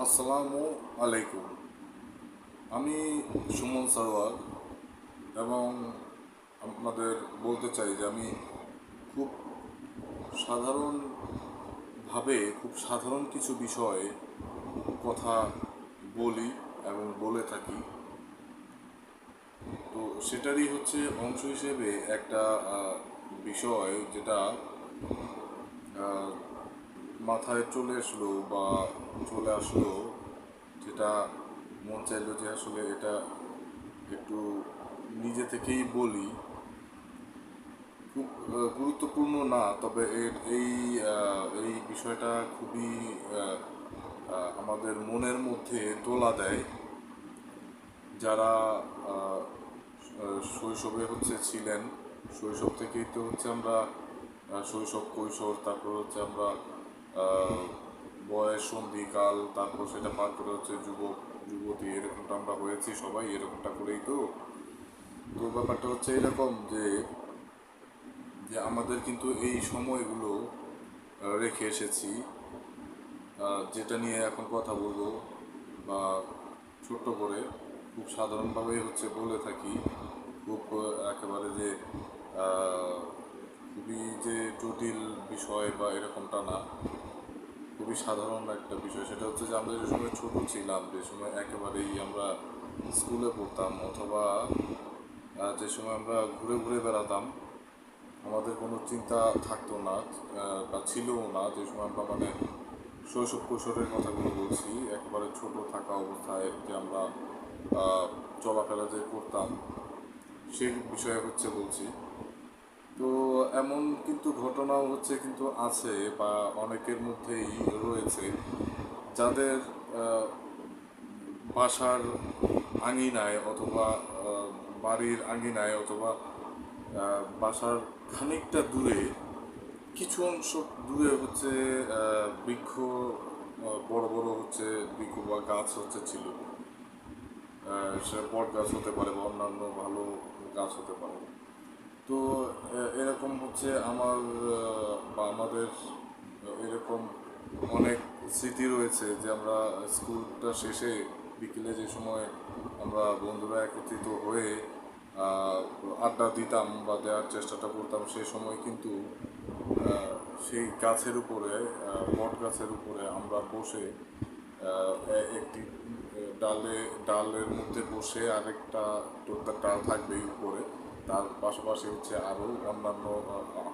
আসসালামু আলাইকুম। আমি সুমন সারোয়ার এবং আপনাদের বলতে চাই যে আমি খুব সাধারণভাবে, খুব সাধারণ কিছু বিষয়ে কথা বলি এবং বলে থাকি। তো সেটারই হচ্ছে অংশ হিসেবে একটা বিষয় যেটা মাথায় চলে আসলো বা চলে আসলো, যেটা মন চাইলো যে আসলে এটা একটু নিজে থেকেই বলি। খুব গুরুত্বপূর্ণ না, তবে এই এই বিষয়টা খুবই আমাদের মনের মধ্যে তোলা দেয়। যারা শৈশবে হচ্ছে ছিলেন, শৈশব থেকেই তো হচ্ছে আমরা শৈশব, কৈশোর, তারপর হচ্ছে আমরা বয়স সন্ধিকাল তারপর সেটা পার করে হচ্ছে যুবক, যুবতী, এরকমটা আমরা হয়েছি সবাই, এরকমটা করেই তো। তো ব্যাপারটা হচ্ছে এরকম যে যে আমাদের কিন্তু এই সময়গুলো রেখে এসেছি। যেটা নিয়ে এখন কথা বলব, বা ছোট্ট করে খুব সাধারণভাবেই হচ্ছে বলে থাকি, খুব একেবারে যে খুবই যে জটিল বিষয় বা এরকমটা না। খুবই সাধারণ একটা বিষয়। সেটা হচ্ছে যে আমরা যে সময় ছোট ছিলাম, যে সময় একেবারেই আমরা স্কুলে পড়তাম অথবা যে সময় আমরা ঘুরে ঘুরে বেড়াতাম, আমাদের কোনো চিন্তা থাকতো না বা ছিলও না। যে সময় আমরা মানে শৈশব কৈশোরের কথাগুলো বলছি, একেবারে ছোট থাকা অবস্থায় যে আমরা চলাফেরা যে করতাম, সেই বিষয়ে হচ্ছে বলছি। তো এমন কিন্তু ঘটনাও হচ্ছে কিন্তু আছে বা অনেকের মধ্যেই রয়েছে, যাদের বাসার আঙিনায় অথবা বাড়ির আঙিনায় অথবা বাসার খানিকটা দূরে, কিছু অংশ দূরে হচ্ছে বৃক্ষ বড় বড় হচ্ছে বৃক্ষ বা গাছ হচ্ছে ছিল। সে বট গাছ হতে পারে বা অন্যান্য ভালো গাছ হতে পারে। তো এরকম হচ্ছে আমার বা আমাদের এরকম অনেক স্মৃতি রয়েছে যে আমরা স্কুলটা শেষে বিকেলে যে সময় আমরা বন্ধুরা একত্রিত হয়ে আড্ডা দিতাম বা দেওয়ার চেষ্টাটা করতাম সেই সময় কিন্তু সেই গাছের উপরে বট গাছের উপরে আমরা বসে একটি ডালে, ডালের মধ্যে বসে আরেকটা টোটাল ডাল থাকবেই উপরে। তার পাশাপাশি হচ্ছে আরও অন্যান্য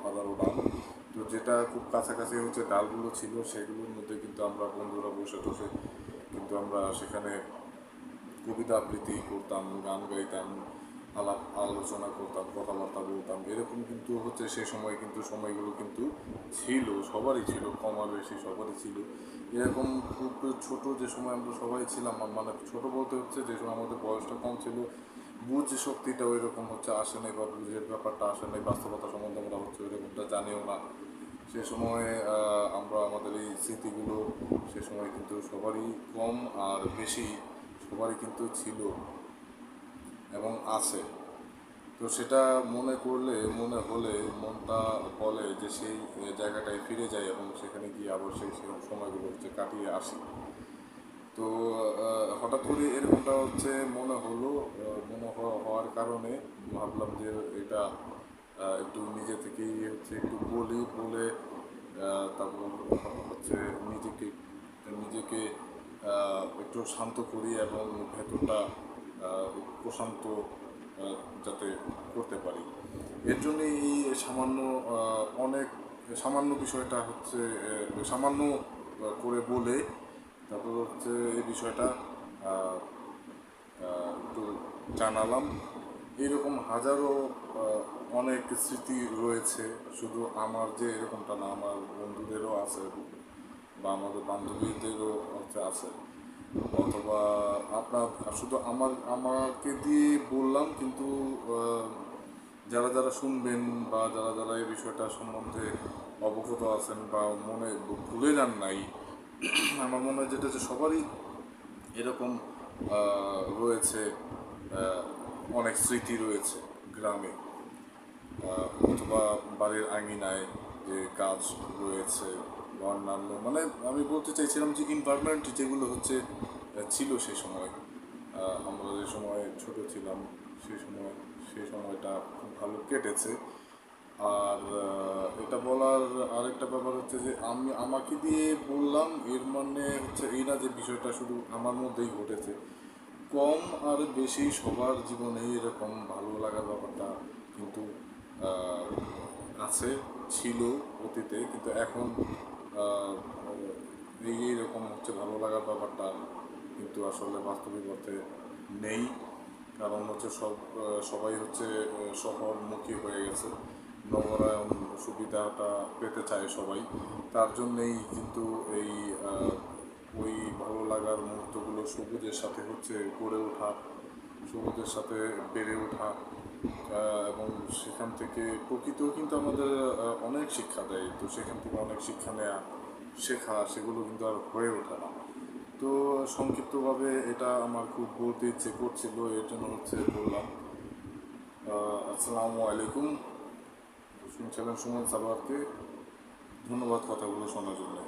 হাজারো ডাল। তো যেটা খুব কাছাকাছি হচ্ছে ডালগুলো ছিল, সেগুলোর মধ্যে কিন্তু আমরা বন্ধুরা বসে বসে কিন্তু আমরা সেখানে কবিতা আবৃত্তি করতাম, গান গাইতাম, আলাপ, আলোচনা করতাম, কথাবার্তা বলতাম। এরকম কিন্তু হচ্ছে সে সময় কিন্তু সময়গুলো কিন্তু ছিল, সবারই ছিল, কম বেশি সবারই ছিল। এরকম খুব ছোট যে সময় আমরা সবাই ছিলাম মানে ছোট বলতে হচ্ছে যে সময় আমাদের বয়সটা কম ছিল বুঝ শক্তিটা ওই রকম হচ্ছে আসে নাই বা বুঝের ব্যাপারটা আসে নাই বাস্তবতা সম্বন্ধে আমরা হচ্ছে ওই রকমটা জানিও না। সে সময় আমরা আমাদের এই স্মৃতিগুলো সে সময় কিন্তু সবারই কম আর বেশি সবারই কিন্তু ছিল এবং আছে। তো সেটা মনে করলে, মনে হলে, মনটা বলে যে সেই জায়গাটায় ফিরে যায় এবং সেখানে গিয়ে আবার সেই সময়গুলো হচ্ছে কাটিয়ে আসি। তো হঠাৎ করে এরকমটা হচ্ছে মনে হলো মনে হওয়া- হওয়ার কারণে ভাবলাম যে এটা একটু নিজে থেকেই হচ্ছে একটু বলি, বলে তারপর হচ্ছে নিজেকে নিজেকে একটু শান্ত করি এবং ভেতরটা প্রশান্ত যাতে করতে পারি। এর জন্য এই সামান্য অনেক, সামান্য বিষয়টা হচ্ছে সামান্য করে বলে তারপর হচ্ছে এই বিষয়টা একটু জানালাম। এরকম হাজারো অনেক স্মৃতি রয়েছে। শুধু আমার যে এরকমটা না, আমার বন্ধুদেরও আছে বা আমাদের বান্ধবীদেরও হচ্ছে আছে। অথবা আপনার, শুধু আমার, আমাকে দিয়ে বললাম, কিন্তু যারা যারা শুনবেন বা যারা যারা এই বিষয়টা সম্বন্ধে অবগত আছেন বা মনে ভুলে যান নাই আমার মনে হয় যেটা যে সবারই এরকম রয়েছে অনেক স্মৃতি রয়েছে গ্রামে। অথবা বাড়ির আঙিনায় যে গাছ রয়েছে বা অন্যান্য মানে আমি বলতে চাইছিলাম যে এনভায়রনমেন্ট যেগুলো হচ্ছে ছিল সেই সময়। আমরা যে সময় ছোট ছিলাম সেই সময় সেই সময়টা খুব ভালো কেটেছে। আর এটা বলার আরেকটা ব্যাপার হচ্ছে যে আমি, আমাকে দিয়ে বললাম এর মানে হচ্ছে এই না যে বিষয়টা শুধু আমার মধ্যেই ঘটেছে। কম আর বেশি সবার জীবনেই এরকম ভালো লাগার ব্যাপারটা কিন্তু আছে, ছিল অতীতে, কিন্তু এখন এই এরকম হচ্ছে ভালো লাগার ব্যাপারটা কিন্তু আসলে বাস্তবিক অর্থে নেই। কারণ হচ্ছে সব সবাই হচ্ছে শহরমুখী হয়ে গেছে। নগরায়ন সুবিধাটা পেতে চায় সবাই। তার জন্যেই কিন্তু এই ওই ভালো লাগার মুহূর্তগুলো সবুজের সাথে হচ্ছে গড়ে ওঠা, সবুজের সাথে বেড়ে ওঠা এবং সেখান থেকে প্রকৃতিও কিন্তু আমাদের অনেক শিক্ষা দেয়। তো সেখান থেকে অনেক শিক্ষা নেওয়া শেখা, সেগুলো কিন্তু আর হয়ে ওঠে না। তো সংক্ষিপ্তভাবে এটা আমার খুব বলতে ইচ্ছে করছিল, এর জন্য হচ্ছে বললাম আসসালামু আলাইকুম। সুমন সালোয়ারকে ধন্যবাদ কথাগুলো শোনার জন্য।